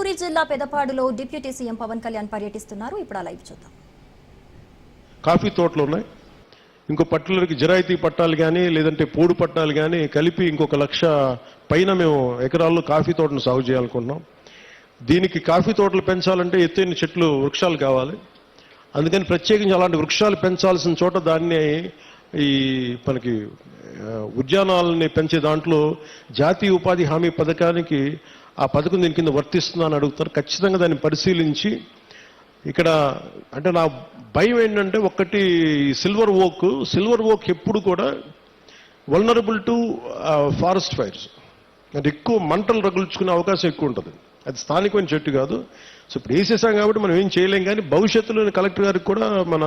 నెల్లూరు జిల్లా పెదపాడులో deputy CM Pawan Kalyan పర్యటిస్తున్నారు. ఇప్పుడు ఆ లైవ్ చూద్దాం. కాఫీ తోటలు ఉన్నాయి. ఇంకో పట్టులకి జిరాయితీ పట్టాలు కానీ లేదంటే పోడు పట్టాలు కానీ కలిపి ఇంకొక లక్ష పైన మేము ఎకరాల్లో కాఫీ తోటను సాగు చేయాలనుకుంటున్నాం. దీనికి కాఫీ తోటలు పెంచాలంటే ఎత్తైన చెట్లు వృక్షాలు కావాలి. అందుకని ప్రత్యేకించి అలాంటి వృక్షాలు పెంచాల్సిన చోట దాన్ని ఈ మనకి ఉద్యానాలని పెంచే దాంట్లో జాతీయ ఉపాధి హామీ పథకానికి ఆ పథకం దీని కింద వర్తిస్తుందా అని అడుగుతారు. ఖచ్చితంగా దాన్ని పరిశీలించి ఇక్కడ అంటే నా భయం ఏంటంటే ఒక్కటి సిల్వర్ ఓక్ సిల్వర్ ఓక్ ఎప్పుడు కూడా వల్నరబుల్ టు ఫారెస్ట్ ఫైర్స్ అంటే ఎక్కువ మంటలు రగుల్చుకునే అవకాశం ఎక్కువ ఉంటుంది. అది స్థానికమైన చెట్టు కాదు. సో ఇప్పుడు వేసేసాం కాబట్టి మనం ఏం చేయలేం కానీ భవిష్యత్తులో కలెక్టర్ గారికి కూడా మన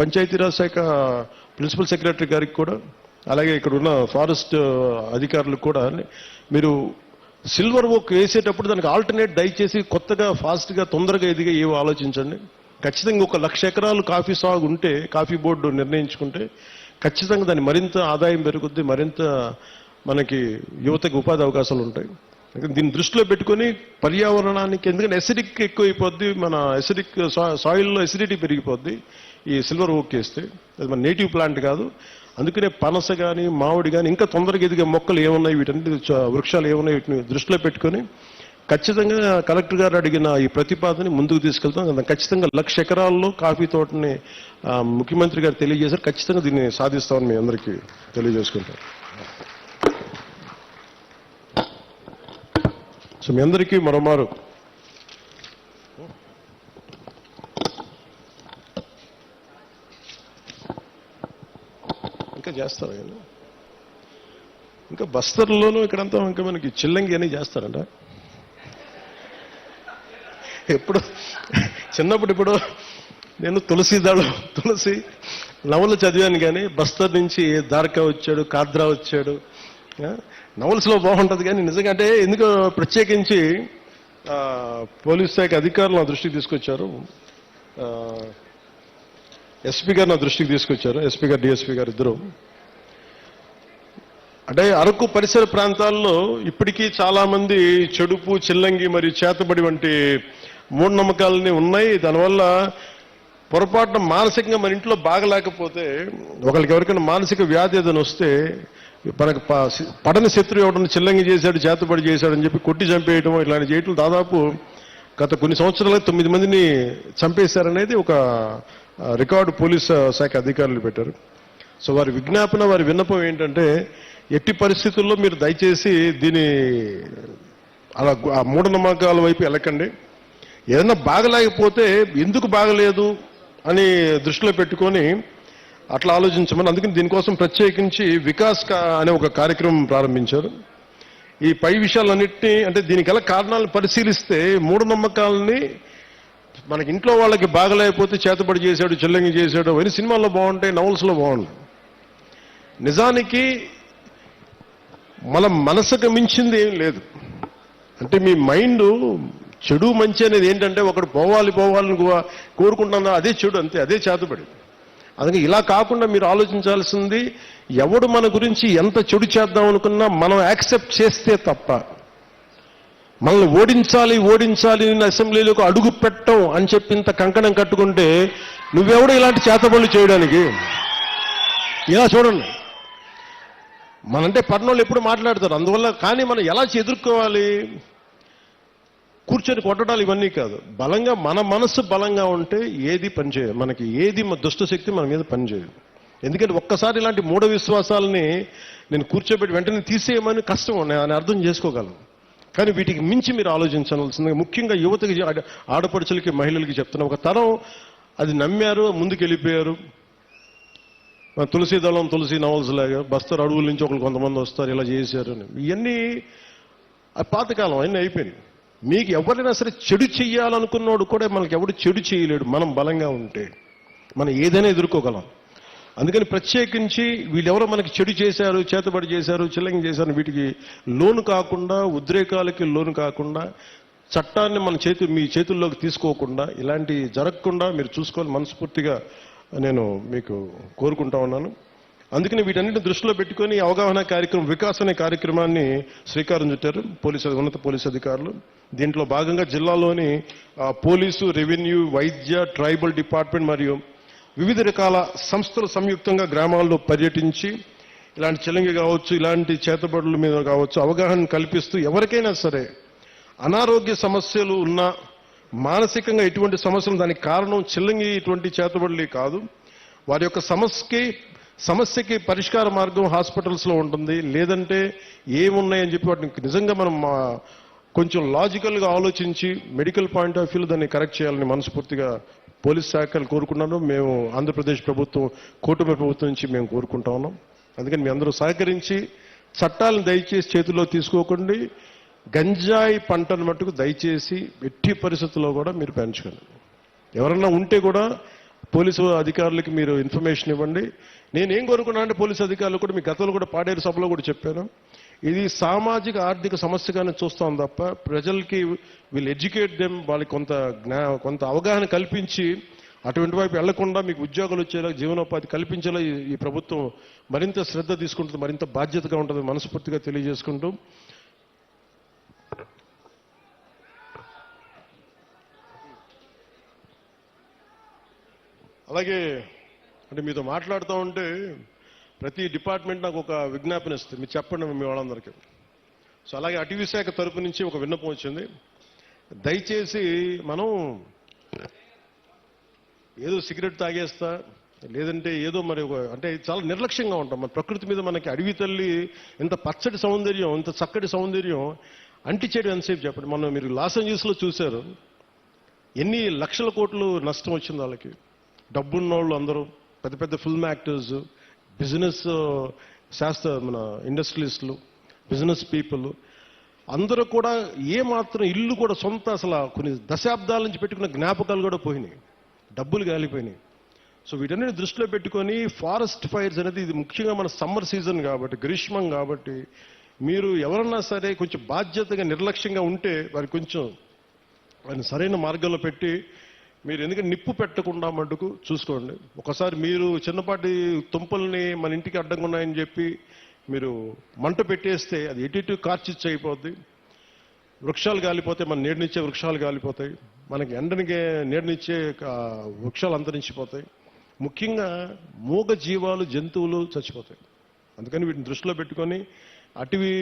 పంచాయతీరాజ్ శాఖ ప్రిన్సిపల్ సెక్రటరీ గారికి కూడా అలాగే ఇక్కడ ఉన్న ఫారెస్ట్ అధికారులకు కూడా మీరు సిల్వర్ ఓక్ వేసేటప్పుడు దానికి ఆల్టర్నేట్ దయచేసి కొత్తగా ఫాస్ట్గా తొందరగా ఎదిగా ఏవో ఆలోచించండి. ఖచ్చితంగా ఒక లక్ష ఎకరాలు కాఫీ సాగు ఉంటే కాఫీ బోర్డు నిర్ణయించుకుంటే ఖచ్చితంగా దాని మరింత ఆదాయం పెరుగుద్ది మరింత మనకి యువతకి ఉపాధి అవకాశాలు ఉంటాయి. దీన్ని దృష్టిలో పెట్టుకొని పర్యావరణానికి ఎందుకంటే ఎసిడిక్ ఎక్కువైపోద్ది మన ఎసిడిక్ సాయిల్లో ఎసిడిటీ పెరిగిపోద్ది ఈ సిల్వర్ ఓక్ వేస్తే. అది మన నేటివ్ ప్లాంట్ కాదు. అందుకనే పనస కానీ మామిడి కానీ ఇంకా తొందరగా ఎదిగే మొక్కలు ఏమున్నాయి? వీటన్ని వృక్షాలు ఏమున్నాయి? వీటిని దృష్టిలో పెట్టుకొని ఖచ్చితంగా కలెక్టర్ గారు అడిగిన ఈ ప్రతిపాదనని ముందుకు తీసుకెళ్తాం. ఖచ్చితంగా లక్ష ఎకరాల్లో కాఫీ తోటని ముఖ్యమంత్రి గారు తెలియజేశారు. ఖచ్చితంగా దీన్ని సాధిస్తామని మీ అందరికీ తెలియజేసుకుంటాం. సో మీ అందరికీ మరోమారు ఇంకా చేస్తారు ఆయన ఇంకా బస్తర్లోనూ ఇక్కడంతా ఇంకా మనకి చిల్లంగి అని చేస్తారంట. ఎప్పుడు చిన్నప్పుడు ఇప్పుడు నేను తులసి దళం తులసి నవలు చదివాను కానీ బస్తర్ నుంచి దార్కా వచ్చాడు కాద్రా వచ్చాడు. నవల్స్లో బాగుంటుంది కానీ నిజంగా అంటే ఎందుకు ప్రత్యేకించి పోలీస్ శాఖ అధికారులు నా దృష్టికి తీసుకొచ్చారు. ఎస్పీ గారు నా దృష్టికి తీసుకొచ్చారు. ఎస్పీ గారు డిఎస్పీ గారు ఇద్దరు. అంటే అరకు పరిసర ప్రాంతాల్లో ఇప్పటికీ చాలామంది చెడుపు చిల్లంగి మరియు చేతబడి వంటి మూఢనమ్మకాలని ఉన్నాయి. దానివల్ల పొరపాటున మానసికంగా మన ఇంట్లో బాగలేకపోతే ఒకరికి ఎవరికైనా మానసిక వ్యాధి ఏదైనా వస్తే మనకు ప- పడని శత్రువు ఎవడన్నా చిల్లంగి చేశాడు చేతబడి చేశాడని చెప్పి కొట్టి చంపేయడం ఇలాంటి చేయటం దాదాపు గత కొన్ని సంవత్సరాలుగా తొమ్మిది మందిని చంపేశారనేది ఒక రికార్డు పోలీస్ శాఖ అధికారులు పెట్టారు. సో వారి విజ్ఞాపన వారి విన్నపం ఏంటంటే ఎట్టి పరిస్థితుల్లో మీరు దయచేసి దీని అలా ఆ మూఢనమ్మకాల వైపు వెళ్ళకండి. ఏదైనా బాగలేకపోతే ఎందుకు బాగలేదు అని దృష్టిలో పెట్టుకొని అట్లా ఆలోచించమని అందుకని దీనికోసం ప్రత్యేకించి వికాస్ అనే ఒక కార్యక్రమం ప్రారంభించారు. ఈ పై విషయాలన్నింటినీ అంటే దీనికి గల కారణాలను పరిశీలిస్తే మూఢనమ్మకాలని మనకి ఇంట్లో వాళ్ళకి బాగలేకపోతే చేతబడి చేశాడు చెల్లంగి చేశాడు అవన్నీ సినిమాల్లో బాగుంటాయి నవల్స్లో బాగుంటాయి. నిజానికి మన మనసుకు మించింది ఏం లేదు. అంటే మీ మైండ్ చెడు మంచి అనేది ఏంటంటే ఒకడు పోవాలి పోవాలని కోరుకుంటున్నా అదే చెడు అంతే అదే చేతబడి. అందుకే ఇలా కాకుండా మీరు ఆలోచించాల్సింది ఎవడు మన గురించి ఎంత చెడు చేద్దాం అనుకున్నా మనం యాక్సెప్ట్ చేస్తే తప్ప మనల్ని ఓడించాలి ఓడించాలి నేను అసెంబ్లీలోకి అడుగు పెట్టం అని చెప్పి ఇంత కంకణం కట్టుకుంటే నువ్వెవడు ఇలాంటి చేతబడులు చేయడానికి? ఇలా చూడండి. మనంటే పర్ణోళ్ళు ఎప్పుడు మాట్లాడతారు. అందువల్ల కానీ మనం ఎలా ఎదుర్కోవాలి కూర్చొని కొట్టడాలు ఇవన్నీ కాదు. బలంగా మన మనస్సు బలంగా ఉంటే ఏది పనిచేయదు మనకి ఏది మ- దుష్టశక్తి మన మీద పనిచేయదు ఎందుకంటే ఒక్కసారి ఇలాంటి మూఢ విశ్వాసాలని నేను కూర్చోబెట్టి వెంటనే తీసేయమని కష్టం. నేను అని అర్థం చేసుకోగలను. కానీ వీటికి మించి మీరు ఆలోచించవలసింది ముఖ్యంగా యువతకి ఆడపడుచులకి మహిళలకి చెప్తున్న. ఒక తరం అది నమ్మారు ముందుకు వెళ్ళిపోయారు మన తులసి దళం తులసి నవల్స్ లాగా బస్తర్ అడవుల నుంచి ఒకరు కొంతమంది వస్తారు ఇలా చేశారు అని. ఇవన్నీ ఆ పాతకాలం అన్నీ అయిపోయినాయి. మీకు ఎవరైనా సరే చెడు చెయ్యాలనుకున్నోడు కూడా మనకి ఎవడు చెడు చేయలేడు. మనం బలంగా ఉంటే మనం ఏదైనా ఎదుర్కోగలం. అందుకని ప్రత్యేకించి వీళ్ళెవరో మనకి చెడు చేశారు చేతబడి చేశారు చిల్లంగి చేశారు వీటికి లోను కాకుండా ఉద్రేకాలకి లోను కాకుండా చట్టాన్ని మన చేతి మీ చేతుల్లోకి తీసుకోకుండా ఇలాంటి జరగకుండా మీరు చూసుకోవాలి మనస్ఫూర్తిగా నేను మీకు కోరుకుంటా ఉన్నాను. అందుకని వీటన్నిటిని దృష్టిలో పెట్టుకొని అవగాహన కార్యక్రమం వికాస్ అనే కార్యక్రమాన్ని శ్రీకారం చుట్టారు పోలీసు ఉన్నత పోలీసు అధికారులు. దీంట్లో భాగంగా జిల్లాలోని పోలీసు రెవెన్యూ వైద్య ట్రైబల్ డిపార్ట్మెంట్ మరియు వివిధ రకాల సంస్థలు సంయుక్తంగా గ్రామాల్లో పర్యటించి ఇలాంటి చిలంగి కావచ్చు ఇలాంటి చేతబడుల మీద కావచ్చు అవగాహన కల్పిస్తూ ఎవరికైనా సరే అనారోగ్య సమస్యలు ఉన్నా మానసికంగా ఎటువంటి సమస్యలు దానికి కారణం చిల్లంగి ఇటువంటి చేతబడులే కాదు. వారి యొక్క సమస్యకి సమస్యకి పరిష్కార మార్గం హాస్పిటల్స్లో ఉంటుంది. లేదంటే ఏమున్నాయని చెప్పి వాటిని నిజంగా మనం కొంచెం లాజికల్గా ఆలోచించి మెడికల్ పాయింట్ ఆఫ్ వ్యూలో దాన్ని కరెక్ట్ చేయాలని మనస్ఫూర్తిగా పోలీస్ శాఖలు కోరుకున్నాను. మేము ఆంధ్రప్రదేశ్ ప్రభుత్వం కూటమి ప్రభుత్వం నుంచి మేము కోరుకుంటా ఉన్నాం. అందుకని మీ అందరూ సహకరించి చట్టాలను దయచేసి చేతిలో తీసుకోకండి. గంజాయి పంటను మట్టుకు దయచేసి ఎట్టి పరిస్థితుల్లో కూడా మీరు పెంచుకోండి. ఎవరన్నా ఉంటే కూడా పోలీసు అధికారులకి మీరు ఇన్ఫర్మేషన్ ఇవ్వండి. నేనేం కోరుకున్నాను అంటే పోలీసు అధికారులు కూడా మీ గతంలో కూడా పాడేరు సభలో కూడా చెప్పాను. ఇది సామాజిక ఆర్థిక సమస్యగానే చూస్తాం తప్ప ప్రజలకి వీళ్ళు ఎడ్యుకేట్ దెమ్ వాళ్ళకి కొంత జ్ఞా కొంత అవగాహన కల్పించి అటువంటి వైపు వెళ్ళకుండా మీకు ఉద్యోగాలు వచ్చేలా జీవనోపాధి కల్పించేలా ఈ- ఈ ప్రభుత్వం మరింత శ్రద్ధ తీసుకుంటుంది మరింత బాధ్యతగా ఉంటుంది మనస్ఫూర్తిగా తెలియజేసుకుంటూ. అలాగే అంటే మీతో మాట్లాడుతూ ఉంటే ప్రతి డిపార్ట్మెంట్ నాకు ఒక విజ్ఞాపన ఇస్తుంది. మీరు చెప్పండి మీ వాళ్ళందరికీ. సో అలాగే అటవీ శాఖ తరపు నుంచి ఒక విన్నపం వచ్చింది. దయచేసి మనం ఏదో సిగరెట్ తాగేస్తా లేదంటే ఏదో మరి ఒక అంటే చాలా నిర్లక్ష్యంగా ఉంటాం. మన ప్రకృతి మీద మనకి అడవి తల్లి ఇంత పచ్చటి సౌందర్యం ఇంత చక్కటి సౌందర్యం అంటి చెడు ఎంతసేపు చెప్పండి. మనం మీరు లాస్ ఏంజల్స్లో చూశారు. ఎన్ని లక్షల కోట్లు నష్టం వచ్చింది వాళ్ళకి. డబ్బున్న వాళ్ళు అందరూ పెద్ద పెద్ద ఫిల్మ్ యాక్టర్స్ బిజినెస్ శాస్త్ర మన ఇండస్ట్రియలిస్టులు బిజినెస్ పీపుల్ అందరూ కూడా ఏ మాత్రం ఇల్లు కూడా సొంత అసలు కొన్ని దశాబ్దాల నుంచి పెట్టుకున్న జ్ఞాపకాలు కూడా పోయినాయి. డబ్బులు గాలిపోయినాయి సో వీటన్నిటి దృష్టిలో పెట్టుకొని ఫారెస్ట్ ఫైర్స్ అనేది ఇది ముఖ్యంగా మన సమ్మర్ సీజన్ కాబట్టి గ్రీష్మం కాబట్టి మీరు ఎవరన్నా సరే కొంచెం బాధ్యతగా నిర్లక్ష్యంగా ఉంటే వారికి కొంచెం వారిని సరైన మార్గంలో పెట్టి మీరు ఎందుకంటే నిప్పు పెట్టకుండా మటుకు చూసుకోండి. ఒకసారి మీరు చిన్నపాటి తుంపల్ని మన ఇంటికి అడ్డంగా ఉన్నాయని చెప్పి మీరు మంట పెట్టేస్తే అది ఎటు ఇటు కార్చిచ్చు అయిపోద్ది. వృక్షాలు గాలిపోతే మన నీడనిచ్చే వృక్షాలు గాలిపోతాయి. మనకి ఎండనికే నీడనిచ్చే వృక్షాలు అంతరించిపోతాయి. ముఖ్యంగా మూగ జీవాలు జంతువులు చచ్చిపోతాయి. అందుకని వీటిని దృష్టిలో పెట్టుకొని అటవీ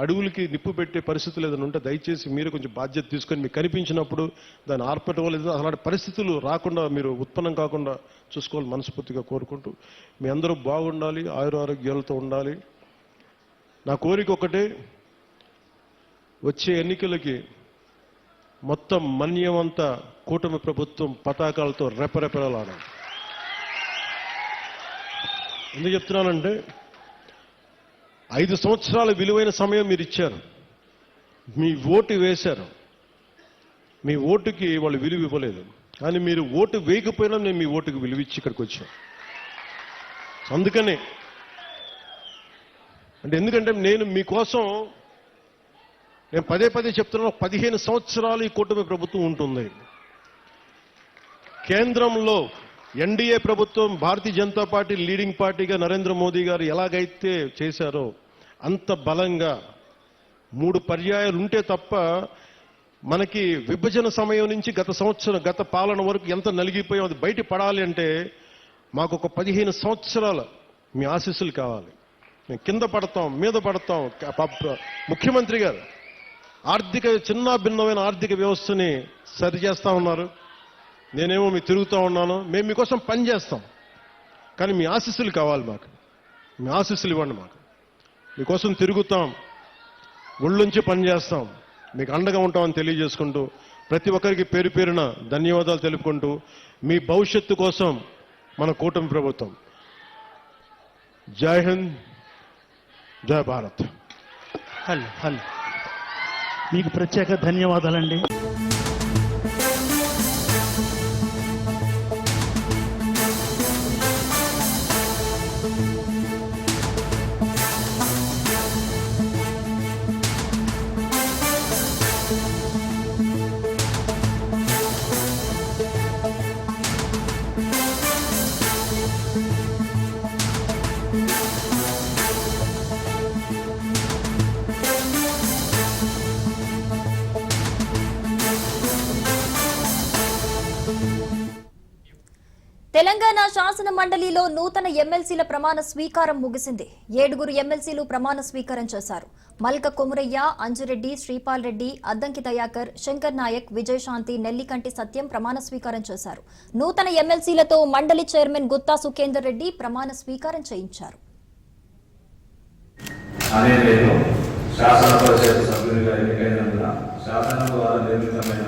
అడవులకి నిప్పు పెట్టే పరిస్థితులు ఏదైనా ఉంటే దయచేసి మీరు కొంచెం బాధ్యత తీసుకొని మీకు కనిపించినప్పుడు దాన్ని ఆర్పటం లేదు. అలాంటి పరిస్థితులు రాకుండా మీరు ఉత్పన్నం కాకుండా చూసుకోవాలి మనస్ఫూర్తిగా కోరుకుంటూ మీ అందరూ బాగుండాలి ఆయురారోగ్యాలతో ఉండాలి. నా కోరిక ఒకటే వచ్చే ఎన్నికలకి మొత్తం మన్యమంతా కూటమి ప్రభుత్వం పతాకాలతో రెపరెపరలాడాలి ఎందుకు చెప్తున్నానంటే ఐదు సంవత్సరాల విలువైన సమయం మీరు ఇచ్చారు. మీ ఓటు వేశారు. మీ ఓటుకి వాళ్ళు విలువ ఇవ్వలేదు. కానీ మీరు ఓటు వేయకపోయినా నేను మీ ఓటుకి విలువ ఇచ్చి ఇక్కడికి వచ్చాను అందుకనే అంటే ఎందుకంటే నేను మీకోసం నేను పదే పదే చెప్తున్నాను పదిహేను సంవత్సరాలు ఈ కూటమి ప్రభుత్వం ఉంటుంది. కేంద్రంలో ఎన్డీఏ ప్రభుత్వం భారతీయ జనతా పార్టీ లీడింగ్ పార్టీగా నరేంద్ర మోదీ గారు ఎలాగైతే చేశారో అంత బలంగా మూడు పర్యాయాలు ఉంటే తప్ప మనకి విభజన సమయం నుంచి గత సంవత్సరం గత పాలన వరకు ఎంత నలిగిపోయాం అది బయట పడాలి అంటే మాకు ఒక పదిహేను సంవత్సరాల మీ ఆశీస్సులు కావాలి. మేము కింద పడతాం మీద పడతాం. ముఖ్యమంత్రి గారు ఆర్థిక చిన్న భిన్నమైన ఆర్థిక వ్యవస్థని సరిచేస్తా ఉన్నారు. నేనేమో మీ తిరుగుతూ ఉన్నాను మేము మీకోసం పని చేస్తాం. కానీ మీ ఆశీస్సులు కావాలి మాకు. మీ ఆశీస్సులు ఇవ్వండి మాకు. మీకోసం తిరుగుతాం ఒళ్ళుంచి పని చేస్తాం. మీకు అండగా ఉంటామని తెలియజేసుకుంటూ ప్రతి ఒక్కరికి పేరు పేరున ధన్యవాదాలు తెలుపుకుంటూ మీ భవిష్యత్తు కోసం మన కూటమి ప్రభుత్వం. జై హింద్ జై భారత్. Hello hello. మీకు ప్రత్యేక ధన్యవాదాలండి. తెలంగాణ శాసన మండలిలో నూతన ఎమ్మెల్సీల ప్రమాణ స్వీకారం ముగిసింది. ఏడుగురు ఎమ్మెల్సీలు ప్రమాణ స్వీకారం చేశారు. మల్క కొమురయ్య అంజురెడ్డి శ్రీపాల్ రెడ్డి అద్దంకి దయాకర్ శంకర్ నాయక్ విజయశాంతి నెల్లికంటి సత్యం ప్రమాణ స్వీకారం చేశారు. నూతన ఎమ్మెల్సీలతో మండలి చైర్మన్ గుత్తా సుఖేందర్ రెడ్డి ప్రమాణ స్వీకారం చేయించారు. శాసన పరిషత్ సభ్యునిగా ఎన్నికైనందున శాసనం ద్వారా నిర్మితమైన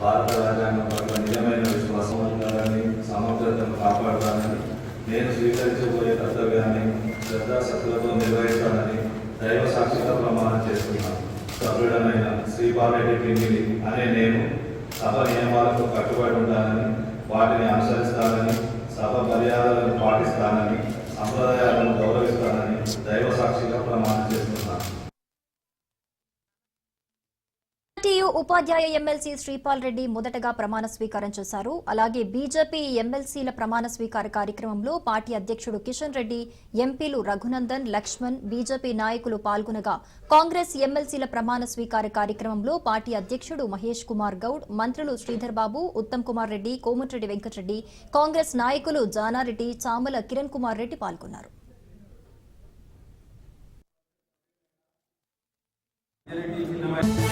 భారత రాజ్యాంగం నేను స్వీకరించబోయే కర్తవ్యాన్ని శ్రద్ధాశక్తులతో నిర్వహిస్తానని దైవ సాక్షిగా ప్రమాణం చేస్తున్నాను. సభ్యుడమైన శ్రీపాలరెడ్డి పింగిలి అనే నేను సభ నియమాలకు కట్టుబడి ఉంటానని వాటిని అనుసరిస్తానని సభ మర్యాదలను పాటిస్తానని సంప్రదాయాలను గౌరవిస్తానని దైవ సాక్షిగా ప్రమాణం ఉపాధ్యాయ ఎమ్మెల్సీ శ్రీపాల్ రెడ్డి మొదటగా ప్రమాణ స్వీకారం చేశారు. అలాగే బీజేపీ ఎమ్మెల్సీల ప్రమాణ స్వీకార కార్యక్రమంలో పార్టీ అధ్యక్షుడు కిషన్ రెడ్డి ఎంపీలు రఘునందన్ లక్ష్మణ్ బీజేపీ నాయకులు పాల్గొనగా కాంగ్రెస్ ఎమ్మెల్సీల ప్రమాణ స్వీకార కార్యక్రమంలో పార్టీ అధ్యక్షుడు మహేష్ కుమార్ గౌడ్ మంత్రులు శ్రీధర్ బాబు ఉత్తమ్ కుమార్ రెడ్డి కోమటిరెడ్డి వెంకటరెడ్డి కాంగ్రెస్ నాయకులు జానారెడ్డి చామల కిరణ్ కుమార్ రెడ్డి పాల్గొన్నారు. విశాఖ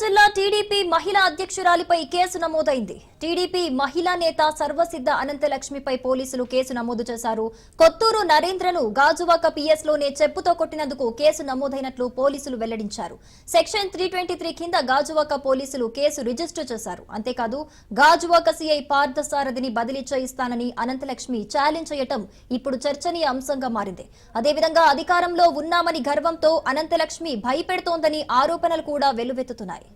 జిల్లా టీడీపీ మహిళా అధ్యక్షురాలిపై కేసు నమోదైంది. టీడీపీ మహిళా నేత సర్వసిద్ధ అనంతలక్ష్మిపై పోలీసులు కేసు నమోదు చేశారు. కొత్తూరు నరేంద్రను గాజువాక పిఎస్లోనే చెప్పుతో కొట్టినందుకు కేసు నమోదైనట్లు పోలీసులు వెల్లడించారు. సెక్షన్ త్రీ కింద గాజువాక పోలీసులు కేసు రిజిస్టర్ చేశారు. అంతేకాదు గాజువాక సీఐ పార్థసారథిని బదిలీ చేయిస్తానని అనంతలక్ష్మి ఛాలెంజ్ చేయటం ఇప్పుడు చర్చనీయ అంశంగా మారింది. అదేవిధంగా అధికారంలో ఉన్నామని గర్వంతో అనంతలక్ష్మి భయపెడుతోందని ఆరోపణలు కూడా వెల్లువెత్తుతున్నాయి.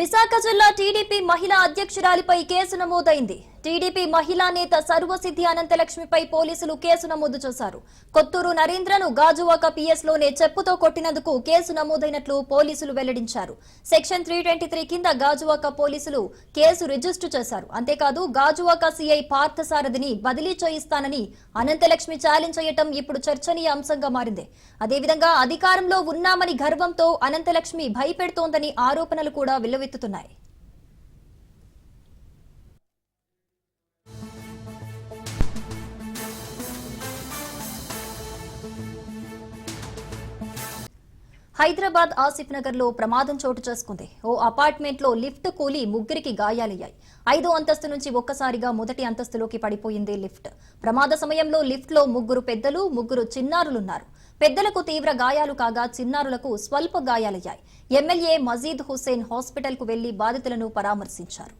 విశాఖ జిల్లా టీడీపీ మహిళా అధ్యక్షురాలిపై కేసు నమోదైంది. టీడీపీ మహిళా నేత సర్వసిద్ధి అనంతలక్ష్మిపై పోలీసులు కేసు నమోదు చేశారు. కొత్తూరు నరేంద్రను గాజువాక పిఎస్లోనే చెప్పుతో కొట్టినందుకు కేసు నమోదైనట్లు పోలీసులు వెల్లడించారు. సెక్షన్ త్రీ ట్వంటీ కింద గాజువాక పోలీసులు కేసు రిజిస్టర్ చేశారు. అంతేకాదు గాజువాక సీఐ పార్థసారథిని బదిలీ చేయిస్తానని అనంతలక్ష్మి ఛాలెంజ్ చేయటం ఇప్పుడు చర్చనీయ అంశంగా మారింది. అదేవిధంగా అధికారంలో ఉన్నామని గర్వంతో అనంతలక్ష్మి భయపెడుతోందని ఆరోపణలు కూడా వెల్లువెత్తుతున్నాయి. హైదరాబాద్ ఆసిఫ్ నగర్లో ప్రమాదం చోటు చేసుకుంది. ఓ అపార్ట్మెంట్లో లిఫ్ట్ కూలి ముగ్గురికి గాయాలయ్యాయి. ఐదో అంతస్తు నుంచి ఒక్కసారిగా మొదటి అంతస్తులోకి పడిపోయింది లిఫ్ట్. ప్రమాద సమయంలో లిఫ్ట్లో ముగ్గురు పెద్దలు ముగ్గురు చిన్నారులున్నారు. పెద్దలకు తీవ్ర గాయాలు కాగా చిన్నారులకు స్వల్ప గాయాలయ్యాయి. ఎమ్మెల్యే మజీద్ హుస్సేన్ హాస్పిటల్కు వెళ్ళి బాధితులను పరామర్శించారు.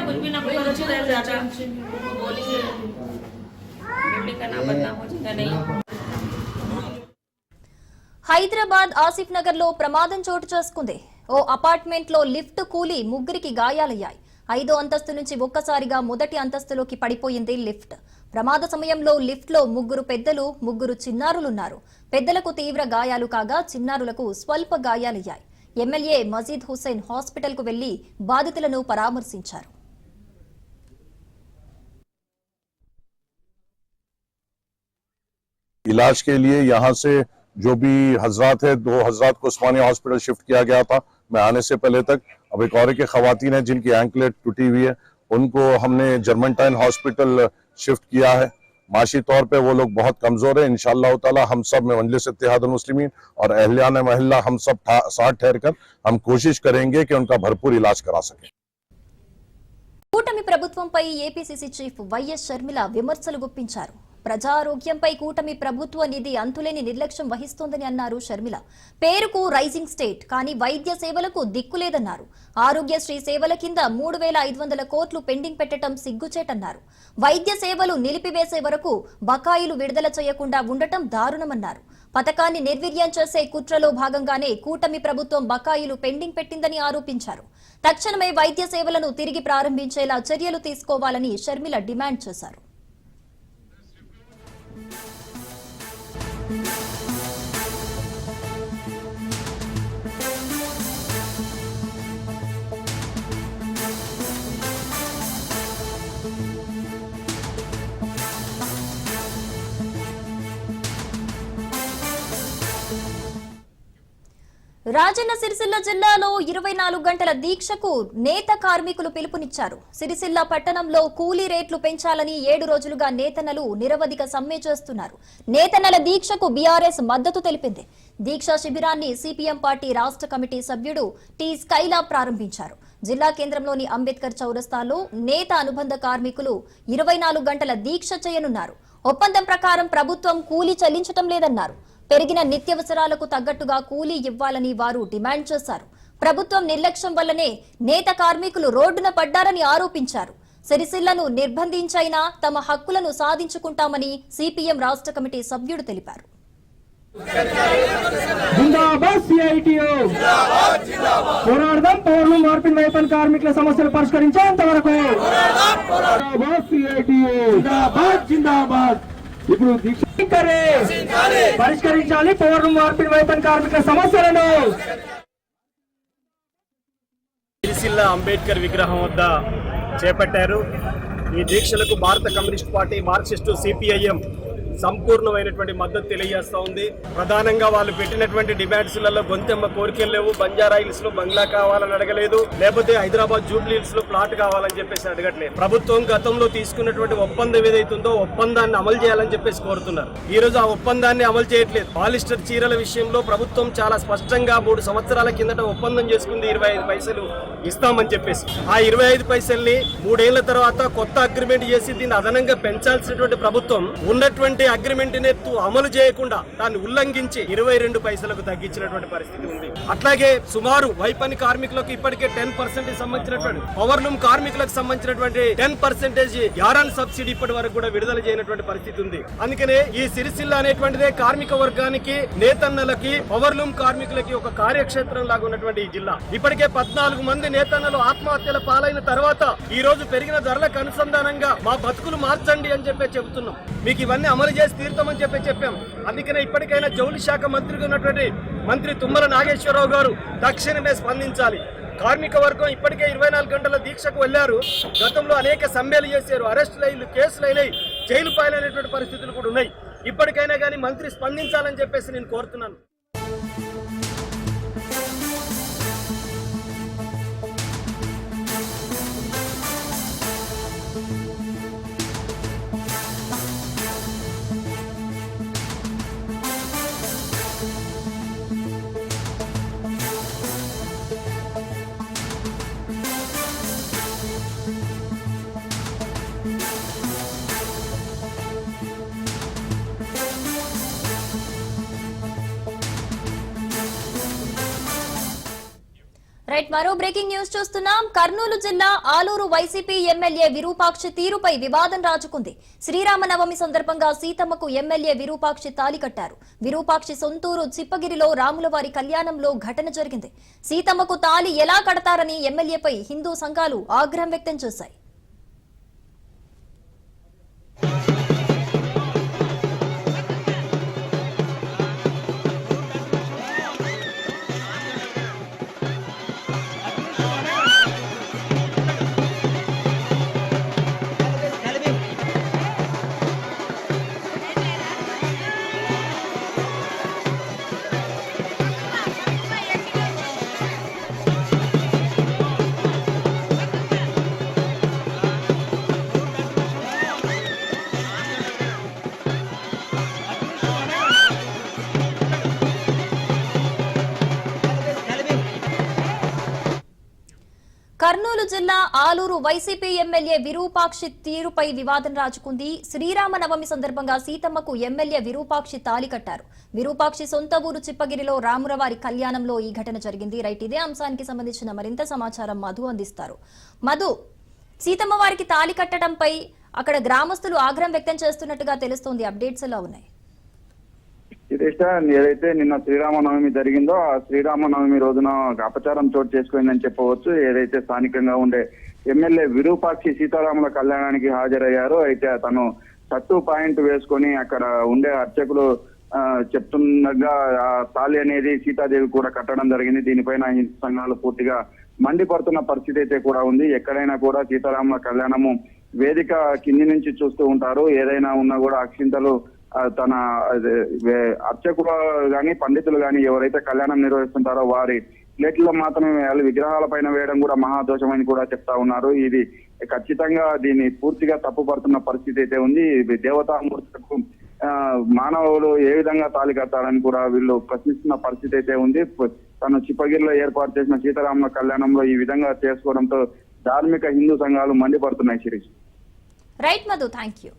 कुछ भी ना कोई अच्छी तरह से आता वो बोलेंगे बिल्डिंग का नाम बदनाम हो जाएगा नहीं హైదరాబాద్ ఆసిఫ్ నగర్ లో ప్రమాదం చోటు చేసుకుంది ఓ అపార్ట్మెంట్ లో లిఫ్ట్ కూలి ముగ్గురికి గాయాలయ్యాయి ఐదో అంతస్తు నుంచి ఒక్కసారిగా మొదటి అంతస్తులోకి పడిపోయింది లిఫ్ట్ ప్రమాద సమయంలో లిఫ్ట్ లో ముగ్గురు పెద్దలు ముగ్గురు చిన్నారులున్నారు పెద్దలకు తీవ్ర గాయాలు కాగా చిన్నారులకు స్వల్ప గాయాలయ్యాయి ఎమ్మెల్యే మజీద్ హుస్సేన్ హాస్పిటల్ కు వెళ్లి బాధితులను పరామర్శించారు इलाज के लिए यहाँ से जो भी हजरात है दो हजरात को उस्मानिया हॉस्पिटल शिफ्ट किया गया था मैं आने से पहले तक अब एक और एक खातन है जिनकी एंकलेट टूटी हुई है उनको हमने जर्मनटाइन हॉस्पिटल शिफ्ट किया है माशी तौर पे वो लोग बहुत कमजोर है इंशाल्लाह ताला हम सब में मजलिस इत्तेहाद मुस्लिमीन और अहलियान महल्ला हम सब ठा- साथ ठहर कर हम कोशिश करेंगे कि उनका भरपूर इलाज करा सकें కూటమి ప్రభుత్వంపై ఏపీసీసీ చీఫ్ వైఎస్ షర్మిల విమర్శలు గుప్పించారు ప్రజారోగ్యంపై కూటమి ప్రభుత్వ నిధి అంతులేని నిర్లక్ష్యం వహిస్తోందని అన్నారు షర్మిల. పేరుకు రైజింగ్ స్టేట్ కానీ వైద్య సేవలకు దిక్కులేదన్నారు ఆరోగ్యశ్రీ సేవల కింద మూడు వేల ఐదు వందల కోట్లు పెండింగ్ పెట్టడం సిగ్గుచేటన్నారు. వైద్య సేవలు నిలిపివేసే వరకు బకాయిలు విడుదల చేయకుండా ఉండటం దారుణమన్నారు. పథకాన్ని నిర్వీర్యం చేసే కుట్రలో భాగంగానే కూటమి ప్రభుత్వం బకాయిలు పెండింగ్ పెట్టిందని ఆరోపించారు. తక్షణమే వైద్య సేవలను తిరిగి ప్రారంభించేలా చర్యలు తీసుకోవాలని షర్మిల డిమాండ్ చేశారు. Thank you. రాజన్న సిరిసిల్ల జిల్లాలో ఇరవై నాలుగు గంటల దీక్షకు నేత కార్మికులు పిలుపునిచ్చారు. సిరిసిల్ల పట్టణంలో కూలీ రేట్లు పెంచాలని ఏడు రోజులుగా నేతనలు నిరవధిక సమ్మె చేస్తున్నారు. నేతనల దీక్షకు బీఆర్ఎస్ మద్దతు తెలిపింది. దీక్షా శిబిరాన్ని సిపిఎం పార్టీ రాష్ట్ర కమిటీ సభ్యుడు టి స్కైలా ప్రారంభించారు. జిల్లా కేంద్రంలోని అంబేద్కర్ చౌరస్తాలో నేత అనుబంధ కార్మికులు ఇరవై నాలుగు గంటల దీక్ష చేయనున్నారు. ఒప్పందం ప్రకారం ప్రభుత్వం కూలీ చెల్లించటం లేదన్నారు. పెరిగిన నిత్యవసరాలకు తగ్గట్టుగా కూలీ ఇవ్వాలని వారు డిమాండ్ చేశారు. ప్రభుత్వం నిర్లక్ష్యం వల్లనే నేత కార్మికులు రోడ్డున పడ్డారని ఆరోపించారు. సిరిసిల్లను నిర్బంధించైనా తమ హక్కులను సాధించుకుంటామని సిపిఎం రాష్ట్ర కమిటీ సభ్యుడు తెలిపారు. పోరాడదాం పౌరులు మార్పిడి కార్మికుల సమస్యలు పరిష్కరించేంత వరకు. ఇప్పుడు పరిష్కరించాలి పౌరులు మార్పిడి వైపన్ కార్మికుల సమస్యలను. సిరిసిల్ల అంబేద్కర్ విగ్రహం వద్ద చేపట్టారు. ఈ దీక్షలకు భారత కమ్యూనిస్ట్ పార్టీ మార్క్సిస్టు సిపిఐఎం సంపూర్ణమైనటువంటి మద్దతు తెలియజేస్తూ ఉంది. ప్రధానంగా వాళ్ళు పెట్టినటువంటి డిమాండ్స్లలో గొంతెమ్మ కోరికలు లేవు. బంజారా హిల్స్లో బంగ్లా కావాలని అడగలేదు. లేకపోతే హైదరాబాద్ జూబ్లీ హిల్స్లో ప్లాట్ కావాలని చెప్పేసి అడగట్లేదు. ప్రభుత్వం గతంలో తీసుకున్నటువంటి ఒప్పందం ఏదైతుందో ఒప్పందాన్ని అమలు చేయాలని చెప్పేసి కోరుతున్నారు. ఈ రోజు ఆ ఒప్పందాన్ని అమలు చేయట్లేదు. పాలిస్టర్ చీరల విషయంలో ప్రభుత్వం చాలా స్పష్టంగా మూడు సంవత్సరాల కిందట ఒప్పందం చేసుకుంది. ఇరవై ఐదు పైసలు ఇస్తామని చెప్పేసి. ఆ ఇరవై ఐదు పైసల్ని మూడేళ్ళ తర్వాత కొత్త అగ్రిమెంట్ చేసి దీన్ని అదనంగా పెంచాల్సినటువంటి ప్రభుత్వం ఉన్నటువంటి అగ్రిమెంట్ని అమలు చేయకుండా దాన్ని ఉల్లంఘించి ఇరవై రెండు పైసలకు తగ్గించినటువంటి పరిస్థితి ఉంది. అట్లాగే సుమారు వైపని కార్మికులకు ఇప్పటికే టెన్ పర్సెంట్ సంబంధించినటువంటి పవర్ లూమ్ కార్మికులకు సంబంధించినటువంటి టెన్ పర్సెంటేజ్ యారాన్ సబ్సిడీ ఇప్పటి వరకు కూడా విడుదల చేయనటువంటి పరిస్థితి ఉంది. అందుకనే ఈ సిరిసిల్ల అనేటువంటిదే కార్మిక వర్గానికి నేతన్నలకి పవర్ లూమ్ కార్మికులకి ఒక కార్యక్షేత్రం లాగా ఉన్నటువంటి ఈ జిల్లా. ఇప్పటికే పద్నాలుగు మంది నేతన్నలు ఆత్మహత్యల పాలైన తర్వాత ఈ రోజు పెరిగిన ధరలకు అనుసంధానంగా మా బతుకులు మార్చండి అని చెప్పి చెబుతున్నాం. మీకు ఇవన్నీ అమలు చేసి తీరుతామని చెప్పి చెప్పాం. అందుకనే ఇప్పటికైనా జౌలి శాఖ మంత్రిగా ఉన్నటువంటి మంత్రి తుమ్మల నాగేశ్వరరావు గారు తక్షణమే స్పందించాలి. కార్మిక వర్గం ఇప్పటికే ఇరవై నాలుగు గంటల దీక్షకు వెళ్ళారు గతంలో అనేక సమ్మెలు చేశారు. అరెస్టులు అయిన కేసులు అయినాయి జైలు పాలైనటువంటి పరిస్థితులు కూడా ఉన్నాయి. ఇప్పటికైనా కానీ మంత్రి స్పందించాలని చెప్పేసి నేను కోరుతున్నాను. రైట్ మరో బ్రేకింగ్ న్యూస్ చూస్తున్నాం. కర్నూలు జిల్లా ఆలూరు వైసీపీ ఎమ్మెల్యే విరూపాక్షి తీరుపై వివాదం రాజుకుంది. శ్రీరామనవమి సందర్భంగా సీతమ్మకు ఎమ్మెల్యే విరూపాక్షి తాలి కట్టారు. విరూపాక్షి సొంతూరు చిప్పగిరిలో రాములవారి కళ్యాణంలో ఘటన జరిగింది. సీతమ్మకు తాలి ఎలా కడతారని ఎమ్మెల్యేపై హిందూ సంఘాలు ఆగ్రహం వ్యక్తం చేశాయి. నెల్లూరు జిల్లా ఆలూరు వైసీపీ ఎమ్మెల్యే విరూపాక్షి తీరుపై వివాదం రాజుకుంది. శ్రీరామనవమి సందర్భంగా సీతమ్మకు ఎమ్మెల్యే విరూపాక్షి తాలి కట్టారు. విరూపాక్షి సొంత ఊరు చిప్పగిరిలో రాములవారి కళ్యాణంలో ఈ ఘటన జరిగింది. రైట్ ఇదే అంశానికి సంబంధించిన మరింత సమాచారం మధు అందిస్తారు. మధు సీతమ్మ వారికి తాలి కట్టడంపై అక్కడ గ్రామస్తులు ఆగ్రహం వ్యక్తం చేస్తున్నట్టుగా తెలుస్తోంది. అప్డేట్స్ ఎలా ఉన్నాయి? శిరీష ఏదైతే నిన్న శ్రీరామనవమి జరిగిందో ఆ శ్రీరామనవమి రోజున ఒక అపచారం చోటు చేసుకుందని చెప్పవచ్చు. ఏదైతే స్థానికంగా ఉండే ఎమ్మెల్యే విరూపాక్షి సీతారాముల కళ్యాణానికి హాజరయ్యారు అయితే తను తట్టు పాయింట్ వేసుకొని అక్కడ ఉండే అర్చకులు చెప్తుండగా ఆ తాళి అనేది సీతాదేవి కూడా కట్టడం జరిగింది. దీనిపైన హిందూ సంఘాలు పూర్తిగా మండిపడుతున్న పరిస్థితి అయితే కూడా ఉంది. ఎక్కడైనా కూడా సీతారాముల కళ్యాణము వేదిక కింది నుంచి చూస్తూ ఉంటారు. ఏదైనా ఉన్నా కూడా అక్షింతలు తన అదే, అర్చకులు గాని పండితులు గాని ఎవరైతే కళ్యాణం నిర్వహిస్తుంటారో వారి ప్లేట్లలో మాత్రమే వేయాలి. విగ్రహాల పైన వేయడం కూడా మహాదోషమని కూడా చెప్తా ఉన్నారు. ఇది ఖచ్చితంగా దీన్ని పూర్తిగా తప్పుపడుతున్న పరిస్థితి అయితే ఉంది. దేవతామూర్తులకు మానవులు ఏ విధంగా తాళి కట్టాలని కూడా వీళ్ళు ప్రశ్నిస్తున్న పరిస్థితి అయితే ఉంది. తను చిప్పగిరిలో ఏర్పాటు చేసిన సీతారాముల కళ్యాణంలో ఈ విధంగా చేసుకోవడంతో ధార్మిక హిందూ సంఘాలు మండిపడుతున్నాయి Sirish. Right Madhu thank you